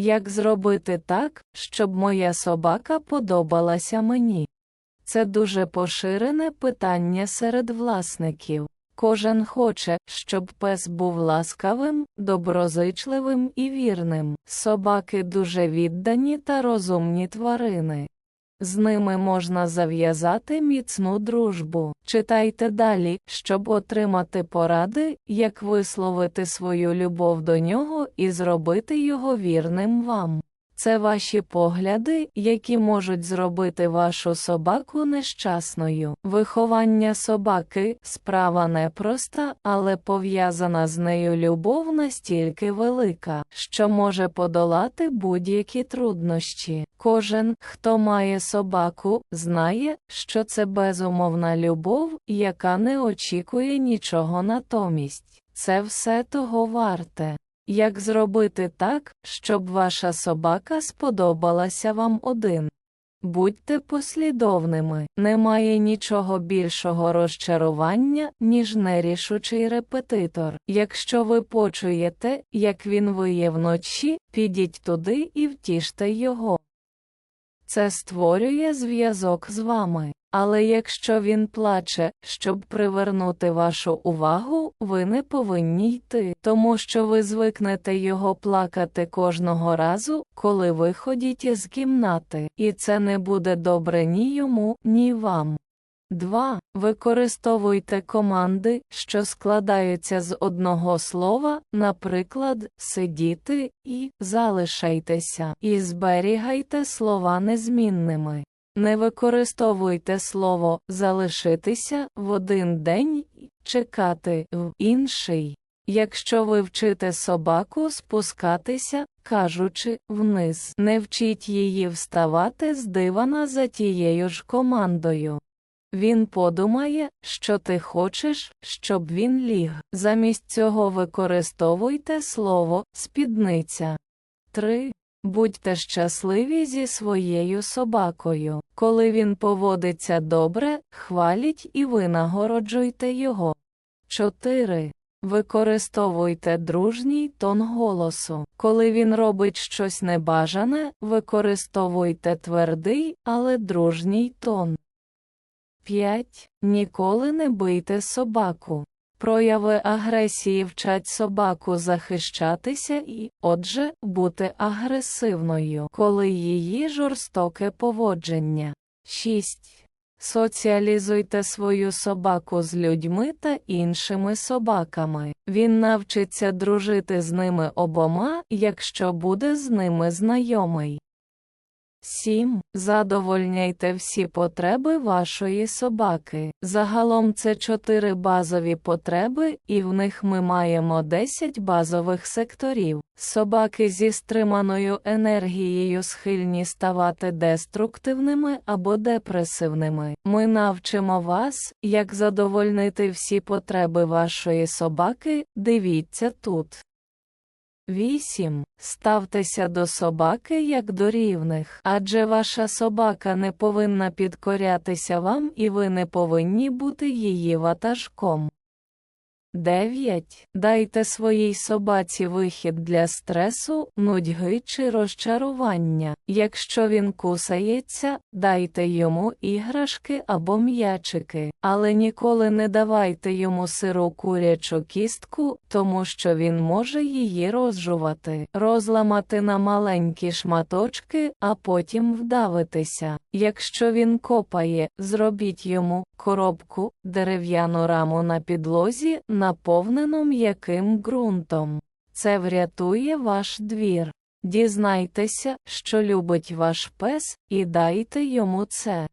Як зробити так, щоб моя собака подобалася мені? Це дуже поширене питання серед власників. Кожен хоче, щоб пес був ласкавим, доброзичливим і вірним. Собаки дуже віддані та розумні тварини. З ними можна зав'язати міцну дружбу. Читайте далі, щоб отримати поради, як висловити свою любов до нього і зробити його вірним вам. Це ваші погляди, які можуть зробити вашу собаку нещасною. Виховання собаки справа непроста, але пов'язана з нею любов настільки велика, що може подолати будь-які труднощі. Кожен, хто має собаку, знає, що це безумовна любов, яка не очікує нічого натомість. Це все того варте. Як зробити так, щоб ваша собака сподобалася вам один? Будьте послідовними, немає нічого більшого розчарування, ніж нерішучий репетитор. Якщо ви почуєте, як він виє вночі, підіть туди і втіште його. Це створює зв'язок з вами. Але якщо він плаче, щоб привернути вашу увагу, ви не повинні йти, тому що ви звикнете його плакати кожного разу, коли виходіть із кімнати, і це не буде добре ні йому, ні вам. 2. Використовуйте команди, що складаються з одного слова, наприклад, сидіти і залишайтеся, і зберігайте слова незмінними. Не використовуйте слово залишитися в один день і чекати в інший. Якщо ви вчите собаку спускатися, кажучи вниз, не вчіть її вставати з дивана за тією ж командою. Він подумає, що ти хочеш, щоб він ліг. Замість цього використовуйте слово спідниця. 3. Будьте щасливі зі своєю собакою. Коли він поводиться добре, хваліть і винагороджуйте його. 4. Використовуйте дружній тон голосу. Коли він робить щось небажане, використовуйте твердий, але дружній тон. 5. Ніколи не бийте собаку. Прояви агресії вчать собаку захищатися і, отже, бути агресивною, коли її жорстоке поводження. 6. Соціалізуйте свою собаку з людьми та іншими собаками. Він навчиться дружити з ними обома, якщо буде з ними знайомий. 7. Задовольняйте всі потреби вашої собаки. Загалом це 4 базові потреби, і в них ми маємо 10 базових секторів. Собаки зі стриманою енергією схильні ставати деструктивними або депресивними. Ми навчимо вас, як задовольнити всі потреби вашої собаки. Дивіться тут. 8. Ставтеся до собаки як до рівних, адже ваша собака не повинна підкорятися вам і ви не повинні бути її ватажком. 9. Дайте своїй собаці вихід для стресу, нудьги чи розчарування. Якщо він кусається, дайте йому іграшки або м'ячики, але ніколи не давайте йому сиру курячу кістку, тому що він може її розжувати, розламати на маленькі шматочки, а потім вдавитися. Якщо він копає, зробіть йому коробку, дерев'яну раму на підлозі, наповнену м'яким ґрунтом. Це врятує ваш двір. Дізнайтеся, що любить ваш пес, і дайте йому це.